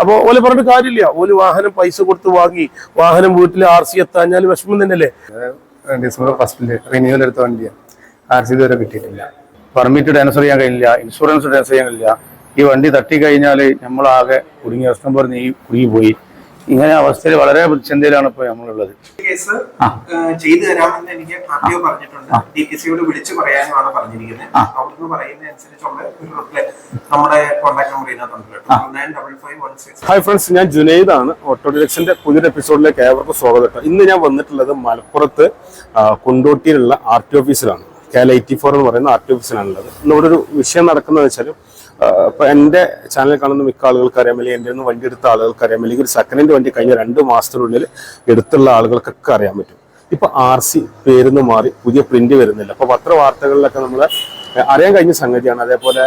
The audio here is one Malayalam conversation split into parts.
അപ്പോൾ ഓലെ പറഞ്ഞിട്ട് കാര്യമില്ല. ഓൽ വാഹനം പൈസ കൊടുത്ത് വാങ്ങി വാഹനം വീട്ടിൽ ആർ സി എത്താഞ്ഞാൽ വിഷമം തന്നെയല്ലേ? ഡിസംബർ ഫസ്റ്റിൽ റിന്യൂവൽ എടുത്ത വണ്ടിയാണ് ആർ സി ഇതുവരെ കിട്ടിയിട്ടില്ല. പെർമിറ്റ് ട്രാൻസ്ഫർ ചെയ്യാൻ കഴിയില്ല ഇൻഷുറൻസ് ട്രാൻസ്ഫർ ചെയ്യാൻ കഴിയില്ല. ഈ വണ്ടി തട്ടി കഴിഞ്ഞാൽ നമ്മളാകെ കുടുങ്ങിയ കസ്റ്റമർ നീ കുടുങ്ങി പോയി. ഇങ്ങനെ അവസ്ഥയിൽ വളരെ പ്രതിസന്ധിയിലാണ് ഇപ്പോൾ നമ്മളുള്ളത്. കേസ് ചെയ്തു തരാമെന്ന് എനിക്ക് ആദ്യം പറഞ്ഞിട്ടുണ്ട്. ഡി ടി സിയോട് വിളിച്ചു പറയാനാണ് പറഞ്ഞിരിക്കുന്നത്. അവിടുന്ന് പറയുന്ന അനുസരിച്ചുള്ള ഒരു റിപ്ലൈ നമ്മുടെ കോൺടാക്ട് നമ്പർ ഇതിനകത്തുണ്ട് ഹായ് ഫ്രണ്ട്സ് ഞാൻ ജുനൈദ് ആണ് ഓട്ടോ ഡിലക്സിന്റെ പുതിയൊരു എപ്പിസോഡിലേക്ക് ഏവർക്കും സ്വാഗതം കേട്ടോ. ഇന്ന് ഞാൻ വന്നിട്ടുള്ളത് മലപ്പുറത്ത് കൊണ്ടോട്ടിയിലുള്ള ആർ ടി ഓഫീസിലാണ്. കെ എൽ എയ്റ്റി ഫോർ എന്ന് പറയുന്ന ആർ ടി ഓഫീസിലാണുള്ളത്. ഇന്ന് ഇവിടെ ഒരു വിഷയം നടക്കുന്നത് വെച്ചാൽ ഇപ്പൊ എന്റെ ചാനൽ കാണുന്ന മിക്ക ആളുകൾക്ക് അറിയാം അല്ലെങ്കിൽ എന്റെ നിന്ന് വണ്ടി എടുത്ത ആളുകൾക്ക് അറിയാം അല്ലെങ്കിൽ ഒരു സെക്കൻഡ് വണ്ടി കഴിഞ്ഞ രണ്ട് മാസത്തിനുള്ളിൽ എടുത്തുള്ള ആളുകൾക്കൊക്കെ അറിയാൻ പറ്റും. ഇപ്പൊ ആർ സി പേരുന്ന് മാറി പുതിയ പ്രിന്റ് വരുന്നില്ല. അപ്പൊ പത്ര വാർത്തകളിലൊക്കെ നമ്മൾ അറിയാൻ കഴിഞ്ഞ സംഗതിയാണ്. അതേപോലെ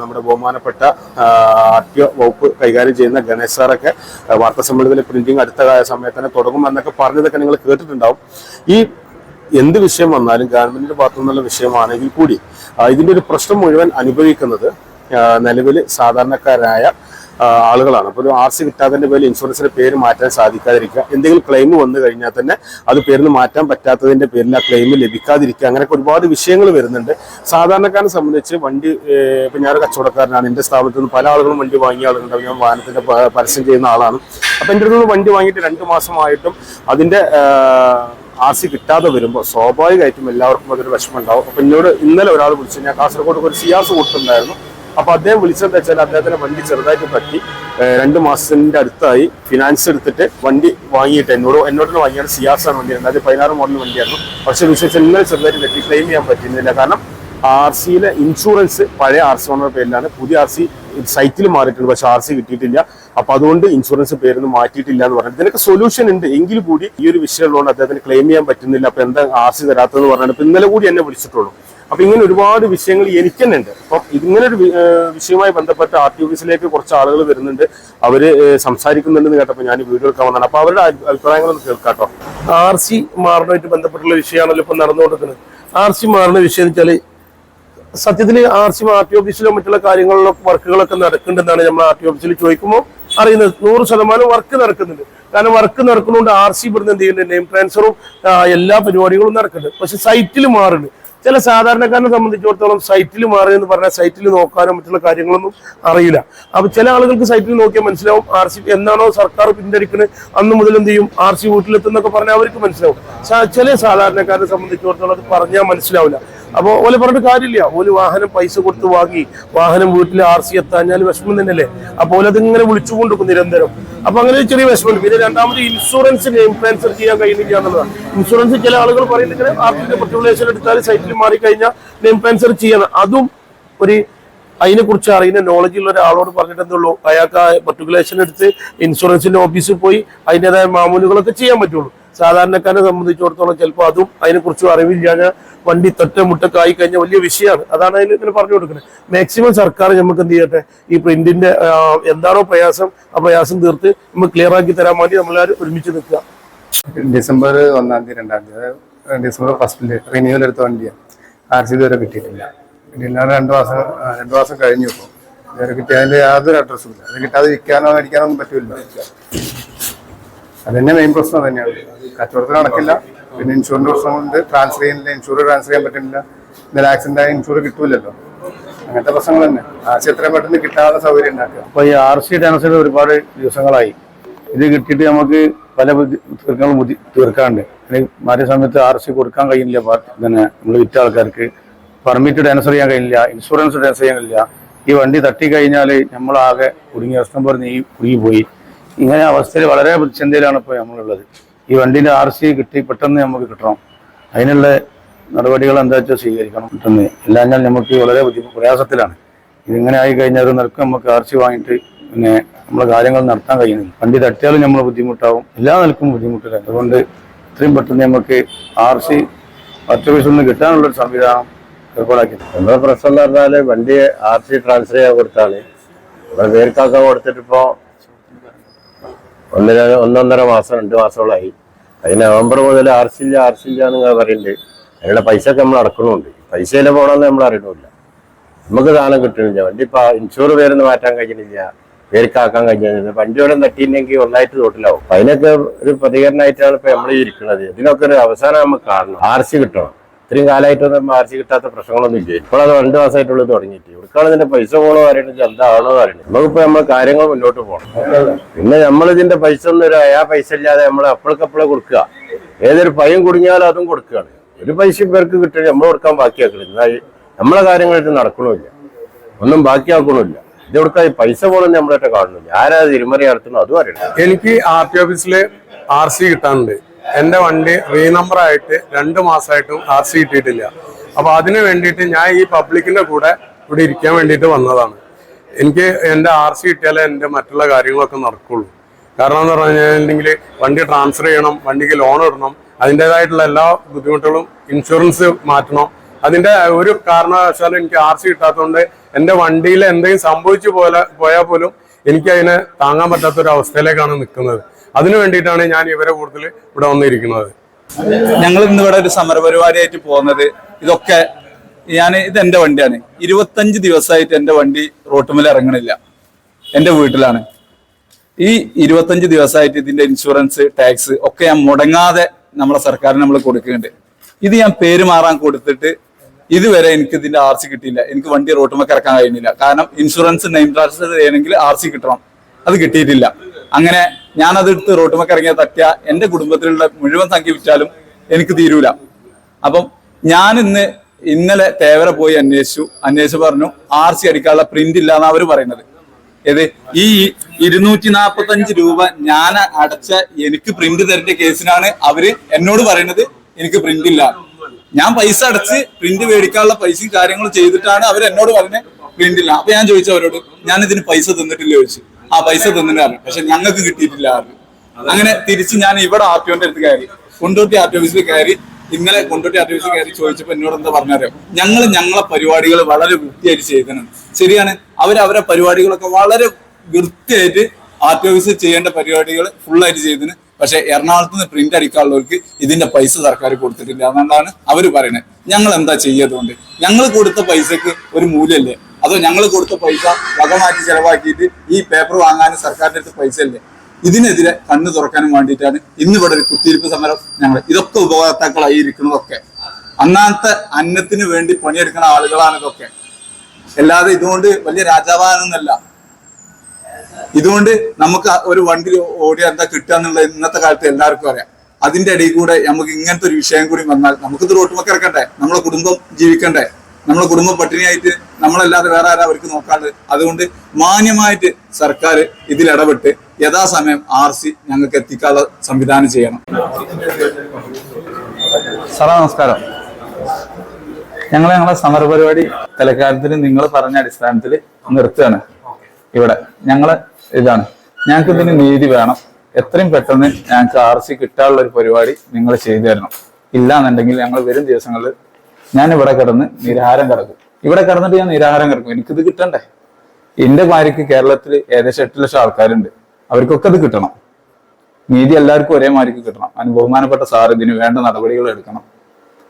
നമ്മുടെ ബഹുമാനപ്പെട്ട ആർ ടി ഒ വകുപ്പ് കൈകാര്യം ചെയ്യുന്ന ഗണേശ് സാറൊക്കെ ആ, വാർത്താ സമ്മേളനത്തിലെ പ്രിന്റിംഗ് അടുത്ത സമയത്ത് തന്നെ തുടങ്ങും എന്നൊക്കെ പറഞ്ഞതൊക്കെ നിങ്ങൾ കേട്ടിട്ടുണ്ടാവും. ഈ എന്ത് വിഷയം വന്നാലും ഗവൺമെന്റിന്റെ ഭാഗത്തു നിന്നുള്ള വിഷയമാണെങ്കിൽ കൂടി ഇതിന്റെ ഒരു പ്രശ്നം മുഴുവൻ അനുഭവിക്കുന്നത് നിലവിൽ സാധാരണക്കാരായ ആളുകളാണ്. അപ്പോൾ ഒരു ആർ സി കിട്ടാത്തതിന്റെ പേരിൽ ഇൻഷുറൻസിന്റെ പേര് മാറ്റാൻ സാധിക്കാതിരിക്കുക. എന്തെങ്കിലും ക്ലെയിം വന്നു കഴിഞ്ഞാൽ തന്നെ അത് പേരിന് മാറ്റാൻ പറ്റാത്തതിന്റെ പേരിൽ ആ ക്ലെയിം ലഭിക്കാതിരിക്കുക. അങ്ങനെയൊക്കെ ഒരുപാട് വിഷയങ്ങൾ വരുന്നുണ്ട്. സാധാരണക്കാരനെ സംബന്ധിച്ച് വണ്ടി ഇപ്പം ഞാനൊരു കച്ചവടക്കാരനാണ്. എന്റെ സ്ഥാപനത്തിൽ നിന്ന് പല ആളുകളും വണ്ടി വാങ്ങിയ ആളുകളുണ്ടാവും ഞാൻ വാഹനത്തിന്റെ പരസ്യം ചെയ്യുന്ന ആളാണ്. അപ്പം എന്റെ അടുത്ത് വണ്ടി വാങ്ങിയിട്ട് രണ്ട് മാസമായിട്ടും അതിന്റെ ആർ സി കിട്ടാതെ വരുമ്പോൾ സ്വാഭാവികമായിട്ടും എല്ലാവർക്കും അതൊരു വിഷമം ഉണ്ടാവും. അപ്പം എന്നോട് ഇന്നലെ ഒരാൾ വിളിച്ചു ഞാൻ കാസർഗോഡ് ഒരു സിയാസ് കൊടുത്തിട്ടുണ്ടായിരുന്നു. അപ്പൊ അദ്ദേഹം വിളിച്ചത് വെച്ചാൽ അദ്ദേഹത്തിന്റെ വണ്ടി ചെറുതായിട്ട് പറ്റി രണ്ട് മാസത്തിന്റെ അടുത്തായി ഫിനാൻസ് എടുത്തിട്ട് വണ്ടി വാങ്ങിയിട്ട് എന്നോട് എന്നോട് വാങ്ങിയാണ് സിയാസ് ആണ് വണ്ടി രണ്ടായിരത്തി പതിനാറ് മോഡൽ വണ്ടിയായിരുന്നു. പക്ഷെ വിശേഷം ഇന്നലെ ചെറുതായിട്ട് പറ്റി ക്ലെയിം ചെയ്യാൻ പറ്റുന്നില്ല കാരണം ആർ സിയിലെ ഇൻഷുറൻസ് പഴയ ആർ സി ഓണർ പേരിലാണ്. പുതിയ ആർ സി സൈറ്റിൽ മാറിയിട്ടുണ്ട്. പക്ഷെ ആർ സി കിട്ടിയിട്ടില്ല. അപ്പൊ അതുകൊണ്ട് ഇൻഷുറൻസ് പേരൊന്നും മാറ്റിയിട്ടില്ല എന്ന് പറഞ്ഞു ഇതിനൊക്കെ സൊല്യൂഷൻ ഉണ്ട്. എങ്കിൽ കൂടി ഈ ഒരു വിഷയമുള്ളതുകൊണ്ട് അദ്ദേഹത്തിന് ക്ലെയിം ചെയ്യാൻ പറ്റുന്നില്ല. അപ്പൊ എന്താ ആർ സി തരാത്തതെന്ന് പറഞ്ഞാൽ ഇപ്പൊ ഇന്നലെ കൂടി എന്നെ വിളിച്ചിട്ടുള്ളൂ. അപ്പൊ ഇങ്ങനെ ഒരുപാട് വിഷയങ്ങൾ എനിക്ക് തന്നെ ഉണ്ട് അപ്പൊ ഇങ്ങനെ ഒരു വിഷയവുമായി ബന്ധപ്പെട്ട് ആർ ടി ഓഫീസിലേക്ക് കുറച്ച് ആളുകൾ വരുന്നുണ്ട്. അവർ സംസാരിക്കുന്നുണ്ടെന്ന് കേട്ടപ്പോൾ ഞാൻ വീഡിയോ എടുക്കാൻ വന്നതാണ്. അപ്പൊ അവരുടെ അഭി- അഭിപ്രായങ്ങളൊന്ന് കേൾക്കാട്ടോ ആർ സി മാറിനായിട്ട് ബന്ധപ്പെട്ടുള്ള വിഷയമാണല്ലോ ഇപ്പൊ നടന്നുകൊണ്ടിരിക്കുന്നത്. ആർ സി മാറുന്ന വിഷയം എന്ന് വെച്ചാൽ സത്യത്തിൽ ആർ സി ആർ ടി ഓഫീസിലോ മറ്റുള്ള കാര്യങ്ങളിലോ വർക്കുകളൊക്കെ നടക്കുന്നുണ്ടെന്നാണ് നമ്മൾ ആർ ടി ഓഫീസിൽ ചോദിക്കുമ്പോൾ അറിയുന്നത്. നൂറ് ശതമാനം വർക്ക് നടക്കുന്നുണ്ട്. കാരണം വർക്ക് നടക്കുന്നതുകൊണ്ട് ആർ സി ഇവിടുന്ന് എന്ത് ചെയ്യുന്നുണ്ട്? നെയിം ട്രാൻസ്ഫറും എല്ലാ പരിപാടികളും നടക്കുന്നുണ്ട്. പക്ഷെ സൈറ്റിൽ മാറുന്നുണ്ട്. ചില സാധാരണക്കാരനെ സംബന്ധിച്ചിടത്തോളം സൈറ്റിൽ മാറി എന്ന് പറഞ്ഞാൽ സൈറ്റിൽ നോക്കാനോ മറ്റുള്ള കാര്യങ്ങളൊന്നും അറിയില്ല. അപ്പൊ ചില ആളുകൾക്ക് സൈറ്റിൽ നോക്കിയാൽ മനസ്സിലാവും ആർ സി എന്നാണോ സർക്കാർ പിന്തുണക്കുന്നത് അന്ന് മുതൽ എന്ത് ചെയ്യും? ആർ സി വീട്ടിലെത്തുന്നൊക്കെ പറഞ്ഞാൽ അവർക്ക് മനസ്സിലാവും. ചില സാധാരണക്കാരനെ സംബന്ധിച്ചിടത്തോളം അത് പറഞ്ഞാൽ മനസ്സിലാവില്ല. അപ്പോൾ ഓലെ പറഞ്ഞിട്ട് കാര്യമില്ല. ഓൽ വാഹനം പൈസ കൊടുത്ത് വാങ്ങി വാഹനം വീട്ടിൽ ആർ സി എത്താഞ്ഞാൽ വിഷമം തന്നെയല്ലേ? അപ്പോൾ ഓലത് ഇങ്ങനെ വിളിച്ചു കൊണ്ടിരിക്കും നിരന്തരം. അപ്പൊ അങ്ങനെ ചെറിയ വിഷമമുണ്ട്. പിന്നെ രണ്ടാമത് ഇൻഷുറൻസ് നെയിം ട്രാൻസ്ഫർ ചെയ്യാൻ കഴിയുന്നില്ല എന്നുള്ളതാണ്. ഇൻഷുറൻസ് ചില ആളുകൾ പറയുന്നത് ആർട്ടിന്റെ എടുത്താൽ സൈറ്റിൽ മാറിക്കഴിഞ്ഞാൽ ട്രാൻസ്ഫർ ചെയ്യണം. അതും ഒരു അതിനെ കുറിച്ച് അറിയുന്ന നോളജ് ഉള്ള ഒരാളോട് പറഞ്ഞിട്ടുള്ളൂ അയാൾക്ക് ആ പെർട്ടിക്കുലേഷൻ എടുത്ത് ഇൻഷുറൻസിന്റെ ഓഫീസിൽ പോയി അതിന്റെതായ മാമൂലുകളൊക്കെ ചെയ്യാൻ പറ്റുള്ളൂ. സാധാരണക്കാരെ സംബന്ധിച്ചിടത്തോളം ചിലപ്പോൾ അതും അതിനെക്കുറിച്ച് അറിവില്ലാതെ വണ്ടി തൊറ്റ മുട്ടൊക്കെ ആയി കഴിഞ്ഞാൽ വലിയ വിഷയമാണ്. അതാണ് അതിൽ ഇങ്ങനെ പറഞ്ഞു കൊടുക്കുന്നത്. മാക്സിമം സർക്കാർ നമുക്ക് എന്ത് ചെയ്യട്ടെ? ഈ പ്രിന്റിന്റെ എന്താണോ പ്രയാസം ആ പ്രയാസം തീർത്ത് നമുക്ക് ക്ലിയർ ആക്കി തരാൻ വേണ്ടി നമ്മളാരും ഒരുമിച്ച് നിൽക്കുക. ഡിസംബർ ഒന്നാം തീയതി രണ്ടാം തീയതി ഡിസംബർ ഫസ്റ്റിൽ റിന്യൂവൽ എടുത്ത വണ്ടിയാണ് ആർ സി ഇതുവരെ കിട്ടിയിട്ടില്ല. ഇല്ലാതെ രണ്ട് മാസം രണ്ടു മാസം കഴിഞ്ഞു ഇപ്പോൾ ഇതുവരെ കിട്ടിയ അതിന്റെ യാതൊരു അഡ്രസ്സും ഇല്ല. അത് കിട്ടാതെ വിൽക്കാനോ മേടിക്കാനോ ഒന്നും പറ്റില്ല അതന്നെ മെയിൻ പ്രശ്നം തന്നെയാണ്. കച്ചവടത്തിന് നടക്കില്ല. പിന്നെ ഇൻഷുറിന്റെ പ്രശ്നമുണ്ട്. ട്രാൻസ്ഫർ ചെയ്യുന്നില്ല. ഇൻഷുർ ട്രാൻസ്ഫർ ചെയ്യാൻ പറ്റുന്നില്ല. എന്തെങ്കിലും ആക്സിഡന്റ് ആയ ഇൻഷുർ കിട്ടൂലല്ലോ. അങ്ങനത്തെ പ്രശ്നങ്ങൾ തന്നെ. ആർ സി എത്രയും പെട്ടെന്ന് കിട്ടാനുള്ള സൗകര്യം ഉണ്ടാക്കുക. അപ്പോൾ ഈ ആർ സി ട്രാൻസ്ഫർ ഒരുപാട് ദിവസങ്ങളായി. ഇത് കിട്ടിയിട്ട് നമുക്ക് പല തീർക്കങ്ങളും ബുദ്ധി തീർക്കാണ്ട് അല്ലെങ്കിൽ മാറിയ സമയത്ത് ആർ സി കൊടുക്കാൻ കഴിയില്ല പിന്നെ നമ്മൾ വിറ്റ ആൾക്കാർക്ക് പെർമിറ്റ് ട്രാൻസ്ഫർ ചെയ്യാൻ കഴിയില്ല ഇൻഷുറൻസ് ട്രാൻസ്ഫർ ചെയ്യാൻ കഴിയില്ല. ഈ വണ്ടി തട്ടി കഴിഞ്ഞാൽ നമ്മളാകെ കുടുങ്ങി പറഞ്ഞ് ഈ കുടുങ്ങിപ്പോയി. ഇങ്ങനെ അവസ്ഥയിൽ വളരെ പ്രതിസന്ധിയിലാണ് ഇപ്പോൾ നമ്മളുള്ളത്. ഈ വണ്ടിന്റെ ആർ സി കിട്ടി പെട്ടെന്ന് നമുക്ക് കിട്ടണം. അതിനുള്ള നടപടികൾ എന്താ വെച്ചാൽ സ്വീകരിക്കണം പെട്ടെന്ന്. ഇല്ലാഞ്ഞാൽ നമുക്ക് വളരെ ബുദ്ധിമുട്ട് പ്രയാസത്തിലാണ്. ഇതിങ്ങനെ ആയി കഴിഞ്ഞാൽ ഒരു നിരക്ക് നമുക്ക് ആർ സി വാങ്ങിയിട്ട് പിന്നെ നമ്മളെ കാര്യങ്ങൾ നടത്താൻ കഴിയുന്നില്ല. വണ്ടി തട്ടിയാലും നമ്മൾ ബുദ്ധിമുട്ടാവും. എല്ലാ നിലക്കും ബുദ്ധിമുട്ടില്ല. അതുകൊണ്ട് ഇത്രയും പെട്ടെന്ന് നമുക്ക് ആർ സി പച്ചവീസിൽ നിന്ന് കിട്ടാനുള്ളൊരു സംവിധാനം ഏർപ്പാടാക്കി. നമ്മുടെ പ്രശ്നം എന്ന് പറഞ്ഞാൽ വണ്ടി ആർ സി ട്രാൻസ്ഫർ ചെയ്യാൻ കൊടുത്താണ്. നമ്മുടെ പേർക്കാക്കാൻ കൊടുത്തിട്ട് ഇപ്പോ ഒന്നര ഒന്നൊന്നര മാസം രണ്ട് മാസങ്ങളായി. അത് നവംബർ മുതൽ ആർസില്ല ആർസില്ല എന്ന് പറയുന്നുണ്ട്. അതിനുള്ള പൈസ ഒക്കെ നമ്മൾ അടക്കണമുണ്ട്. പൈസയിൽ പോകണമെന്ന് നമ്മൾ അറിയണമില്ല. നമുക്ക് സാധനം കിട്ടണില്ല. വണ്ടി ഇപ്പൊ ഇൻഷൂർ പേരൊന്നും മാറ്റാൻ കഴിഞ്ഞില്ല പേർക്കാക്കാൻ കഴിഞ്ഞത് വണ്ടിയോടെ തട്ടിയില്ലെങ്കിൽ ഒന്നായിട്ട് തോട്ടിലാവും. അതിനൊക്കെ ഒരു പ്രതികരണമായിട്ടാണ് ഇപ്പൊ നമ്മൾ ഇരിക്കുന്നത് ഇതിനൊക്കെ ഒരു അവസാനം നമുക്ക് കാണണം. ആർ സി കിട്ടണം. ഇത്രയും കാലമായിട്ടൊന്നും മാർച്ച് കിട്ടാത്ത പ്രശ്നങ്ങളൊന്നും ഇല്ല? ഇപ്പോൾ അത് രണ്ട് മാസമായിട്ടുള്ളത് തുടങ്ങിയിട്ട്. ഇവിടുക്കാണ് ഇതിന്റെ പൈസ പോകണോ അറിയണില്ല എന്താണോ അറിയണം നമുക്കിപ്പോ നമ്മൾ കാര്യങ്ങൾ മുന്നോട്ട് പോകണം പിന്നെ നമ്മൾ ഇതിന്റെ പൈസ ഒന്നും ആ പൈസ ഇല്ലാതെ നമ്മൾ അപ്പോഴേക്കപ്പോഴേ കൊടുക്കുക. ഏതൊരു പയ്യൻ കുടുങ്ങിയാലും അതും കൊടുക്കുകയാണ്. ഒരു പൈസ പേർക്ക് കിട്ടി നമ്മൾ കൊടുക്കാൻ ബാക്കിയാക്കണം എന്നാൽ നമ്മളെ കാര്യങ്ങളായിട്ട് നടക്കണമില്ല. ഒന്നും ബാക്കിയാക്കണമില്ല. ഇത് കൊടുക്കാൻ ഈ പൈസ പോകണമെന്ന് നമ്മളായിട്ട് കാണുന്നില്ല. ആരാ തിരുമറി നടത്തുന്നു? അതും അറിയണം എനിക്ക് ആർ ടി ഓഫീസിൽ ആർ സി കിട്ടാനുണ്ട്. എന്റെ വണ്ടി റീനമ്പർ ആയിട്ട് രണ്ട് മാസമായിട്ടും ആർ സി കിട്ടിയിട്ടില്ല. അപ്പോൾ അതിന് വേണ്ടിയിട്ട് ഞാൻ ഈ പബ്ലിക്കിന്റെ കൂടെ ഇവിടെ ഇരിക്കാൻ വേണ്ടിയിട്ട് വന്നതാണ്. എനിക്ക് എന്റെ ആർ സി കിട്ടിയാലേ എന്റെ മറ്റുള്ള കാര്യങ്ങളൊക്കെ നടക്കുള്ളൂ. കാരണം എന്ന് പറഞ്ഞു കഴിഞ്ഞിട്ടുണ്ടെങ്കിൽ വണ്ടി ട്രാൻസ്ഫർ ചെയ്യണം വണ്ടിക്ക് ലോൺ ഇടണം അതിന്റെതായിട്ടുള്ള എല്ലാ ബുദ്ധിമുട്ടുകളും ഇൻഷുറൻസ് മാറ്റണം. അതിന്റെ ഒരു കാരണവശാലും എനിക്ക് ആർ സി കിട്ടാത്തതുകൊണ്ട് എന്റെ വണ്ടിയിൽ എന്തെങ്കിലും സംഭവിച്ചു പോലെ പോയാൽ പോലും എനിക്ക് അതിനെ താങ്ങാൻ പറ്റാത്ത ഒരു അവസ്ഥയിലേക്കാണ് നിൽക്കുന്നത്. അതിനു വേണ്ടിയിട്ടാണ് ഞാൻ ഇവരെ കൂടുതൽ ഇവിടെ വന്നിരിക്കുന്നത്. ഞങ്ങൾ ഇന്ന് ഇവിടെ ഒരു സമരപരിപാടിയായിട്ട് പോകുന്നത്. ഇതൊക്കെ ഞാൻ ഇത് എന്റെ വണ്ടിയാണ്. ഇരുപത്തഞ്ച് ദിവസമായിട്ട് എന്റെ വണ്ടി റോട്ടുമേൽ ഇറങ്ങണില്ല. എന്റെ വീട്ടിലാണ്. ഈ ഇരുപത്തഞ്ച് ദിവസമായിട്ട് ഇതിന്റെ ഇൻഷുറൻസ് ടാക്സ് ഒക്കെ ഞാൻ മുടങ്ങാതെ നമ്മളെ സർക്കാരിന് നമ്മൾ കൊടുക്കുന്നുണ്ട്. ഇത് ഞാൻ പേര് മാറാൻ കൊടുത്തിട്ട് ഇതുവരെ എനിക്ക് ഇതിന്റെ ആർ സി കിട്ടിയില്ല. എനിക്ക് വണ്ടി റോട്ടുമൊക്കെ ഇറക്കാൻ കഴിയുന്നില്ല. കാരണം ഇൻഷുറൻസ് നെയിം ട്രാൻസ്ഫർ ചെയ്യണമെങ്കിൽ ആർ സി കിട്ടണം. അത് കിട്ടിയിട്ടില്ല. അങ്ങനെ ഞാൻ അത് എടുത്ത് റോട്ടുമൊക്കെ ഇറങ്ങിയ തട്ടിയ എന്റെ കുടുംബത്തിലുള്ള മുഴുവൻ സംഖ്യ വിറ്റാലും എനിക്ക് തീരൂല. അപ്പം ഞാൻ ഇന്ന് ഇന്നലെ തേവര പോയി അന്വേഷിച്ചു. അന്വേഷിച്ച് പറഞ്ഞു ആർ സി അടിക്കാനുള്ള പ്രിന്റ് ഇല്ല എന്നാ അവർ പറയുന്നത്. ഏത്? ഈ ഇരുന്നൂറ്റി നാപ്പത്തി അഞ്ച് രൂപ ഞാൻ അടച്ച എനിക്ക് പ്രിന്റ് തരേണ്ട കേസിനാണ് അവർ എന്നോട് പറയുന്നത് എനിക്ക് പ്രിന്റ് ഇല്ല. ഞാൻ പൈസ അടച്ച് പ്രിന്റ് മേടിക്കാനുള്ള പൈസയും കാര്യങ്ങളും ചെയ്തിട്ടാണ് അവർ എന്നോട് പറഞ്ഞത് പ്രിന്റ് ഇല്ല. അപ്പൊ ഞാൻ ചോദിച്ചു അവരോട് ഞാൻ ഇതിന് പൈസ തന്നിട്ടില്ല ചോദിച്ചു. ആ പൈസ തന്നിട്ടാണ് പക്ഷെ ഞങ്ങൾക്ക് കിട്ടിയിട്ടില്ല പറഞ്ഞു അങ്ങനെ തിരിച്ച് ഞാൻ ഇവിടെ ആർ ടി അടുത്ത് കയറി കൊണ്ടോട്ടി ആർ ടി ഓഫീസിൽ കയറി ഇന്നലെ കൊണ്ടോട്ടി ആർ ടി ഓഫീസിൽ കയറി ചോദിച്ചപ്പോ എന്നോട് എന്താ പറഞ്ഞറിയാം? ഞങ്ങൾ ഞങ്ങളെ പരിപാടികൾ വളരെ വൃത്തിയായിട്ട് ചെയ്തിട്ടുണ്ട് ശരിയാണ് അവർ അവരെ പരിപാടികളൊക്കെ വളരെ വൃത്തിയായിട്ട് ആർ ടി ഓഫീസിൽ ചെയ്യേണ്ട പരിപാടികൾ ഫുള്ളായിട്ട് ചെയ്തിന് പക്ഷെ എറണാകുളത്ത് നിന്ന് പ്രിന്റ് അടിക്കാനുള്ളവർക്ക് ഇതിന്റെ പൈസ സർക്കാർ കൊടുത്തിട്ടില്ല അതുകൊണ്ടാണ് അവർ പറയുന്നത്. ഞങ്ങൾ എന്താ ചെയ്യതുകൊണ്ട് ഞങ്ങൾ കൊടുത്ത പൈസക്ക് ഒരു മൂല്യമല്ലേ അതോ ഞങ്ങൾ കൊടുത്ത പൈസ വക മാറ്റി ചെലവാക്കിയിട്ട് ഈ പേപ്പർ വാങ്ങാനും സർക്കാരിന്റെ അടുത്ത് പൈസ അല്ലേ ഇതിനെതിരെ കണ്ണു തുറക്കാനും വേണ്ടിയിട്ടാണ് ഇന്ന് ഇവിടെ ഒരു കുത്തിയിരിപ്പ് സമരം ഞങ്ങൾ ഇതൊക്കെ ഉപഭോക്താക്കളായി ഇരിക്കുന്നതൊക്കെ. അന്നാമത്തെ അന്നത്തിന് വേണ്ടി പണിയെടുക്കുന്ന ആളുകളാണ് ഇതൊക്കെ. അല്ലാതെ ഇതുകൊണ്ട് വലിയ രാജാവാനൊന്നല്ല. ഇതുകൊണ്ട് നമുക്ക് ഒരു വണ്ടി ഓടി എന്താ കിട്ടുക എന്നുള്ളത് ഇന്നത്തെ കാലത്ത് എല്ലാവർക്കും അറിയാം. അതിന്റെ ഇടയിൽ കൂടെ നമുക്ക് ഇങ്ങനത്തെ ഒരു വിഷയം കൂടി വന്നാൽ നമുക്കിത് റോട്ടുമൊക്കെ ഇറക്കണ്ടേ? നമ്മളെ കുടുംബം ജീവിക്കണ്ടേ? നമ്മളെ കുടുംബം പട്ടിണിയായിട്ട് നമ്മളല്ലാതെ വേറെ ആരാ അവർക്ക് നോക്കാണ്ട്? അതുകൊണ്ട് മാന്യമായിട്ട് സർക്കാർ ഇതിൽ ഇടപെട്ട് യഥാസമയം ആർ സി ഞങ്ങൾക്ക് എത്തിക്കാനുള്ള സംവിധാനം ചെയ്യണം. സാറാ നമസ്കാരം. ഞങ്ങൾ ഞങ്ങളെ സമരപരിപാടി തലക്കാലത്തിന് നിങ്ങൾ പറഞ്ഞ അടിസ്ഥാനത്തിൽ നിർത്തുകയാണ്. ഇവിടെ ഞങ്ങളെ ഇതാണ്. ഞങ്ങൾക്ക് ഇതിന് നീതി വേണം. എത്രയും പെട്ടെന്ന് ഞങ്ങൾക്ക് ആർ സി കിട്ടാനുള്ള ഒരു പരിപാടി നിങ്ങൾ ചെയ്തു തരണം. ഇല്ലാന്നുണ്ടെങ്കിൽ ഞങ്ങൾ വരും ദിവസങ്ങളിൽ ഞാൻ ഇവിടെ കിടന്ന് നിരാഹാരം കിടക്കും. ഇവിടെ കിടന്നിട്ട് ഞാൻ നിരാഹാരം കിടക്കും. എനിക്കിത് കിട്ടണ്ടേ? എന്റെ ഭാര്യക്ക് കേരളത്തിൽ ഏകദേശം എട്ട് ലക്ഷം ആൾക്കാരുണ്ട്. അവർക്കൊക്കെ അത് കിട്ടണം. നീതി എല്ലാവർക്കും ഒരേ മാതിരിക്ക് കിട്ടണം. അതിന് ബഹുമാനപ്പെട്ട സാർ ഇതിന് വേണ്ട നടപടികൾ എടുക്കണം.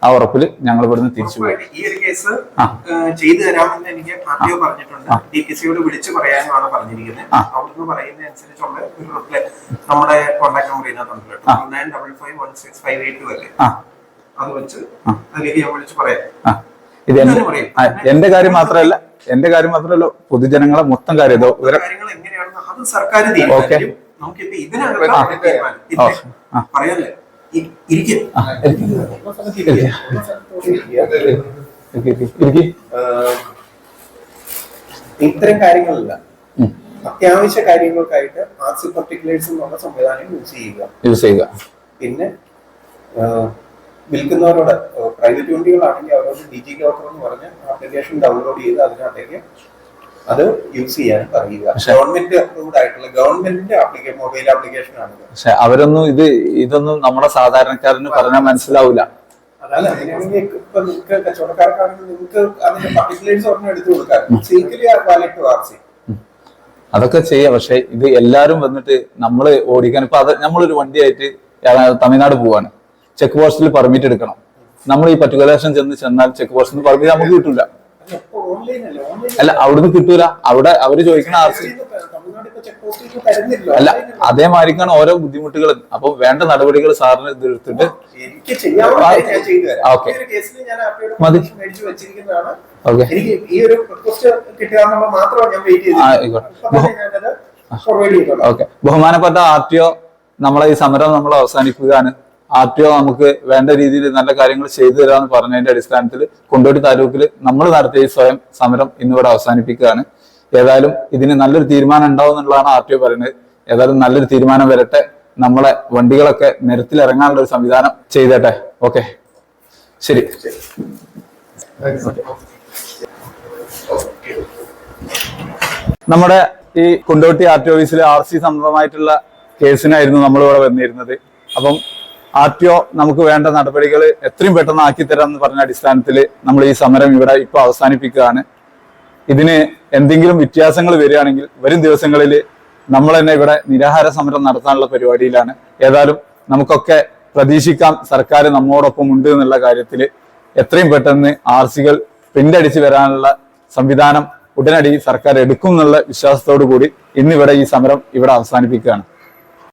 ആ ഉറപ്പിൽ ഞങ്ങൾ ഇവിടുന്ന് തിരിച്ചു പോയി. ഈ ഒരു കേസ് ചെയ്തു തരാമെന്ന് എനിക്ക് ആദ്യം പറഞ്ഞിട്ടുണ്ട്. ഡി കെ സിയോട് വിളിച്ചു പറയാനുമാണ് പറഞ്ഞിരിക്കുന്നത്. അവിടുന്ന് പറയുന്ന അനുസരിച്ചുള്ള ഒരു റിപ്ലൈ നമ്മുടെ കോൺടാക്ട് നമ്പർ ഇതിനകത്തുണ്ട് nine double five one six five eight two അല്ലേ ആ. അത് വെച്ച് അതിലേക്ക് ഞാൻ വിളിച്ചു പറയാം. ഇത് എന്റെ കാര്യം മാത്രമല്ല എന്റെ കാര്യം മാത്രമല്ല പൊതുജനങ്ങളെ മൊത്തം കാര്യം എങ്ങനെയാണെന്ന് അത് സർക്കാർ ഓക്കേ. തീരുമാനിക്കും നമുക്കിപ്പോ ഇതിനകത്ത് പറയാല്ലേ? ഇത്തരം കാര്യങ്ങളില്ല. അത്യാവശ്യ കാര്യങ്ങൾക്കായിട്ട് ആർസി പർട്ടിക്കുലേഴ്സ് എന്നുള്ള സംവിധാനം യൂസ് ചെയ്യുക. യൂസ് ചെയ്യുക. പിന്നെ വിൽക്കുന്നവരോട് പ്രൈവറ്റ് വണ്ടികളാണെങ്കിൽ അവരോട് ഡിജി ലോക്കർ എന്ന് പറഞ്ഞ് ആപ്ലിക്കേഷൻ ഡൗൺലോഡ് ചെയ്ത് അതിനകത്തേക്ക് അത് യൂസ് ചെയ്യാൻ പറയുക. ഗവൺമെന്റ് അപ്രൂവ്ഡ് ആയിട്ടുള്ള ഗവൺമെന്റിന്റെ ആപ്ലിക്കേഷൻ മൊബൈൽ ആപ്ലിക്കേഷൻ ആണ് പക്ഷെ അവരൊന്നും ഇത് ഇതൊന്നും നമ്മുടെ സാധാരണക്കാരന് പറഞ്ഞാൽ മനസ്സിലാവില്ല അതല്ല അങ്ങനെയാണെങ്കിൽ ഇപ്പൊ നിങ്ങൾക്ക് കച്ചവടക്കാർക്കാണെങ്കിൽ നിങ്ങൾക്ക് അതിന്റെ പർട്ടിക്കുലേഴ്സ് ഒരെണ്ണം എടുത്തു കൊടുക്കാം. സീക്കിലി വാലറ്റ് ആർ സി അതൊക്കെ ചെയ്യാം. പക്ഷെ ഇത് എല്ലാരും വന്നിട്ട് നമ്മൾ ഓടിക്കാൻ ഇപ്പൊ അത് നമ്മളൊരു വണ്ടിയായിട്ട് തമിഴ്നാട് പോവാണ്. ചെക്ക് പോസ്റ്റിൽ പെർമിറ്റ് എടുക്കണം. നമ്മൾ ഈ പർട്ടിക്കുലേഷൻ ചെന്ന് ചെന്നാൽ ചെക്ക് പോസ്റ്റിൽ പെർമിറ്റ് നമുക്ക് കിട്ടൂല. ഓൺലൈൻ അല്ലേ അവിടുന്ന് കിട്ടൂല. അവിടെ അവർ ചോദിക്കണ ആർസി അല്ല അതേമാതിരിക്കാണ് ഓരോ ബുദ്ധിമുട്ടുകൾ അപ്പൊ വേണ്ട നടപടികൾ സാറിന് എടുത്തിട്ട് ഓക്കെ. മതി. ഓക്കെ. ഓക്കെ. ബഹുമാനപ്പെട്ട ആർ ടി ഒ നമ്മളെ ഈ സമരം നമ്മൾ അവസാനിക്കുകയാണ് ആർ ടി ഒ നമുക്ക് വേണ്ട രീതിയിൽ നല്ല കാര്യങ്ങൾ ചെയ്തു തരാമെന്ന് പറഞ്ഞതിന്റെ അടിസ്ഥാനത്തിൽ കൊണ്ടോട്ടി താലൂക്കിൽ നമ്മൾ നടത്തിയ സ്വയം സമരം ഇന്നിവിടെ അവസാനിപ്പിക്കുകയാണ്. ഏതായാലും ഇതിന് നല്ലൊരു തീരുമാനം ഉണ്ടാവും എന്നുള്ളതാണ് ആർ ടി ഒ പറയുന്നത്. ഏതായാലും നല്ലൊരു തീരുമാനം വരട്ടെ. നമ്മളെ വണ്ടികളൊക്കെ നിരത്തിലിറങ്ങാനുള്ള ഒരു സംവിധാനം ചെയ്തേട്ടെ. ഓക്കെ. ശരി. നമ്മുടെ ഈ കൊണ്ടോട്ടി ആർ ടി ഓഫീസിലെ ആർ സി സംബന്ധമായിട്ടുള്ള കേസിനായിരുന്നു നമ്മളിവിടെ വന്നിരുന്നത്. അപ്പം ആർ ടി ഒ നമുക്ക് വേണ്ട നടപടികൾ എത്രയും പെട്ടെന്ന് ആക്കി എന്ന് പറഞ്ഞ അടിസ്ഥാനത്തിൽ നമ്മൾ ഈ സമരം ഇവിടെ ഇപ്പൊ അവസാനിപ്പിക്കുകയാണ്. ഇതിന് എന്തെങ്കിലും വ്യത്യാസങ്ങൾ വരികയാണെങ്കിൽ വരും ദിവസങ്ങളിൽ നമ്മൾ തന്നെ ഇവിടെ നിരാഹാര സമരം നടത്താനുള്ള പരിപാടിയിലാണ്. ഏതായാലും നമുക്കൊക്കെ പ്രതീക്ഷിക്കാം സർക്കാർ നമ്മോടൊപ്പം ഉണ്ട് എന്നുള്ള കാര്യത്തിൽ എത്രയും പെട്ടെന്ന് ആർ സികൾ പിന്തടിച്ച് വരാനുള്ള സംവിധാനം ഉടനടി സർക്കാർ എടുക്കും എന്നുള്ള വിശ്വാസത്തോടു കൂടി ഇന്നിവിടെ ഈ സമരം ഇവിടെ അവസാനിപ്പിക്കുകയാണ്.